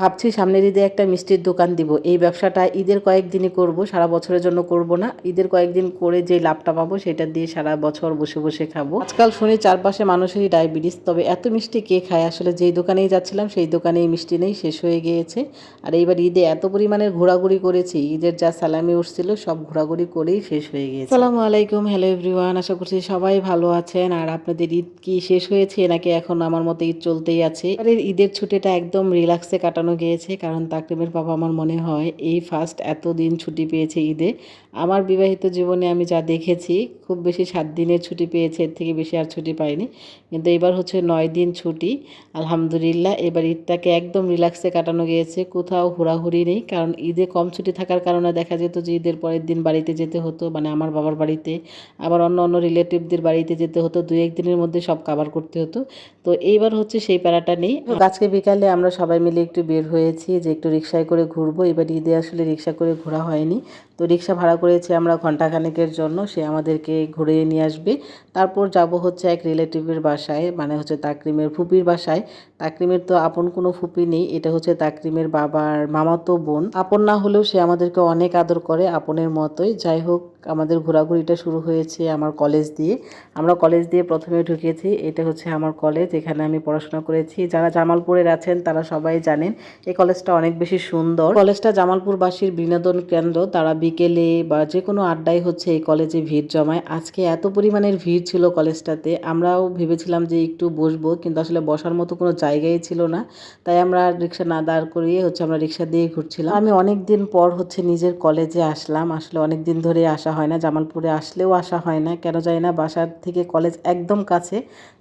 ভাবছি সামনের ঈদে একটা মিষ্টির দোকান দিব। এই ব্যবসাটা ঈদের কয়েকদিনই করব, সারা বছরের জন্য করব না। ঈদের কয়েকদিন করে যে লাভটা পাবো, সেটা দিয়ে সারা বছর বসে বসে খাব। আজকাল শুনি চারপাশে মানুষেরই ডায়াবেটিস তবে এত মিষ্টি কে খায়? আসলে যেই দোকানেই যাচ্ছিলাম, সেই দোকানেই মিষ্টি নেই, শেষ হয়ে গিয়েছে। আর এইবার ঈদে এত পরিমাণের ঘোরাঘুরি করেছি, ঈদের যা সালামি উঠছিল, সব ঘোরাঘুরি করেই শেষ হয়ে গিয়েছে। সালামু আলাইকুম হ্যালো এভরিওয়ান আশা করছি সবাই ভালো আছেন। আর আপনাদের ঈদ কি শেষ হয়েছে, নাকি এখন আমার মতো ঈদ চলতেই আছে? আর ঈদের ছুটিটা একদম রিল্যাক্সে কাটানো গিয়েছে, কারণ তাকরিমের বাবা আমার মনে হয় এই ফার্স্ট এত দিন ছুটি পেয়েছে ঈদে। আমার বিবাহিত জীবনে আমি যা দেখেছি, খুব বেশি সাত দিনের ছুটি পেয়েছে, এর থেকে বেশি আর ছুটি পাইনি। কিন্তু এবার হচ্ছে নয় দিন ছুটি। আলহামদুলিল্লাহ, এবার ঈদটাকে একদম রিল্যাক্সে কাটানো গিয়েছে, কোথাও হুড়াহুড়ি নেই, কারণ ঈদে কম ছুটি থাকার কারণে দেখা যেত যে ঈদের পরের দিন বাড়িতে যেতে হতো মানে আমার বাবার বাড়িতে। আবার অন্য অন্য রিলেটিভদের বাড়িতে যেতে হতো দু এক দিনের মধ্যে সব কাবার করতে হতো। তো এইবার হচ্ছে সেই প্যারাটা নেই। আজকে বিকালে আমরা সবাই মিলে একটু বের হয়েছি যে একটু রিক্সায় করে ঘুরবো। এবার ঈদে আসলে রিক্সা করে ঘোরা হয়নি। তো রিক্সা ভাড়া করেছি আমরা ঘন্টাখানেকের জন্য, সে আমাদেরকে ঘুরিয়ে নিয়ে আসবে। তারপর যাব হচ্ছে এক রিলেটিভের বাসায় মানে হচ্ছে তাকরিমের ফুপির বাসায়। তাকরিমের তো আপন কোনো ফুপি নেই, এটা হচ্ছে তাকরিমের বাবার মামাতো বোন। আপন না হলেও সে আমাদেরকে অনেক আদর করে আপনের মতোই। যাই হোক, আমাদের ঘোরাঘুরিটা শুরু হয়েছে আমার কলেজ দিয়ে। আমরা কলেজ দিয়ে প্রথমে ঢুকেছি, এটা হচ্ছে আমার কলেজ, এখানে আমি পড়াশোনা করেছি। যারা জামালপুরের আছেন, তারা সবাই জানেন, এই কলেজটা অনেক বেশি সুন্দর। কলেজটা জামালপুরবাসীর বিনোদন কেন্দ্র, তারা বিকেলে বা যে কোনো আড্ডায় হচ্ছে এই কলেজে ভিড় জমায়। আজকে এত পরিমাণের ভিড় ছিল কলেজটাতে। আমরাও ভেবেছিলাম যে একটু বসবো, কিন্তু আসলে বসার মতো কোনো জায়গাই ছিল না। তাই আমরা রিক্সা না দাঁড় করিয়ে হচ্ছে আমরা রিক্সা দিয়ে ঘুরছিলাম। আমি অনেক দিন পর হচ্ছে নিজের কলেজে আসলাম। আসলে অনেক দিন ধরে আসা হয় না। জামালপুরে আসলেও আসা হয় না। কেন জানি না, বাসার থেকে কলেজ একদম কাছে।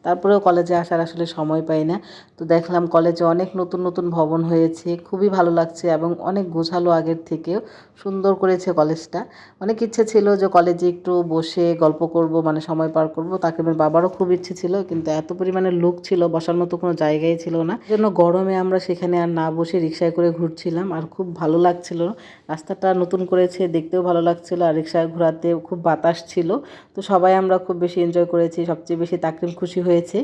তারপরেও কলেজে আসার আসলে সময় পাই না। তো দেখলাম কলেজে অনেক নতুন নতুন ভবন হয়েছে। খুবই ভালো লাগছে এবং অনেক গোছালো আগের থেকেও। সুন্দর করেছে কলেজটা। অনেক ইচ্ছে ছিল যে কলেজে একটু বসে গল্প করব মানে সময় পার করব। তাকে বাবারও খুব ইচ্ছে ছিল, কিন্তু এত পরিমাণে লোক ছিল, বসার মতো কোনো জায়গায় ছিল না। জন্য গরমে আমরা সেখানে আর না বসে রিক্সায় করে ঘুরছিলাম, আর খুব ভালো লাগছিল। রাস্তাটা নতুন করেছে, দেখতেও ভালো লাগছিল, আর রিক্সায় ঘোরাতে খুব বাতাস ছিল। তো সবাই আমরা খুব বেশি এনজয় করেছি, সবচেয়ে বেশি তাকরিম খুশি হয়েছে।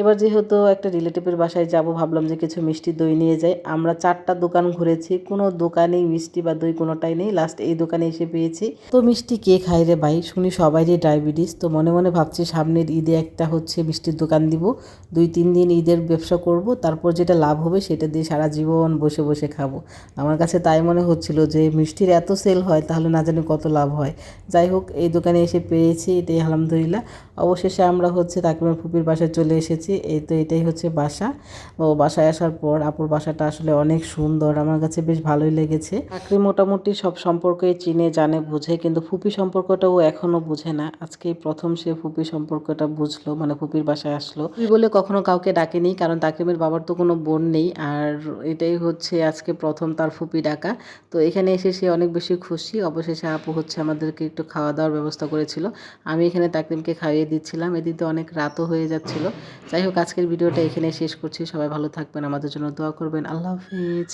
এবার যেহেতু একটা রিলেটিভের বাসায় যাব, ভাবলাম যে কিছু মিষ্টি দই নিয়ে যাই। আমরা চারটা দোকান ঘুরেছি, কোনো দোকানেই মিষ্টি বা দই কোনোটাই নেই। লাস্ট এই দোকানে এসে পেয়েছি। তো মিষ্টি কে খায় রে ভাই? শুনি সবাইরই ডায়াবেটিস, তো মনে মনে ভাবছি সামনের ঈদে একটা হচ্ছে মিষ্টির দোকান দিব। দুই, তিন দিন ঈদের ব্যবসা করব, তারপর যেটা লাভ হবে সেটা দিয়ে সারা জীবন বসে বসে খাব। আমার কাছে তাই মনে হচ্ছিল যে মিষ্টির এত সেল হয়, তাহলে না জানি কত লাভ হয়। যাই হোক, এই দোকানে এসে পেয়েছি, এটাই আলহামদুলিল্লাহ। অবশেষে আমরা হচ্ছে তাকিমার ফুপির বাসায় চলে এসেছি। এই তো এটাই হচ্ছে বাসা। ও বাসায় আসার পর আপুর বাসাটা আসলে অনেক সুন্দর, আমার কাছে বেশ ভালোই লেগেছে। চাকরি মোটামুটি সব সম্পর্কই চিনে, জানে, বুঝে, কিন্তু ফুপি সম্পর্কটা ও এখনও বুঝে না। আজকে প্রথম সে ফুপি সম্পর্কটা বুঝলো মানে ফুপির বাসায় আসলো। ফুপি বলে কখনো কাউকে ডাকেনি, কারণ তাকিমের বাবার তো কোনো বোন নেই, আর এটাই হচ্ছে আজকে প্রথম তার ফুপি ডাকা। তো এখানে এসে সে অনেক বেশি খুশি। অবশেষে আপু হচ্ছে আমাদেরকে একটু খাওয়া দাওয়ার ব্যবস্থা করেছিল। আমি এখানে তাকরিমকে খাইয়ে দিচ্ছিলাম। এদিকে অনেক রাতও হয়ে যাচ্ছিল। যাই হোক, আজকের ভিডিওটা এখানে শেষ করছি। সবাই ভালো থাকবেন, আমাদের জন্য দোয়া করবেন। আল্লাহ হাফিজ।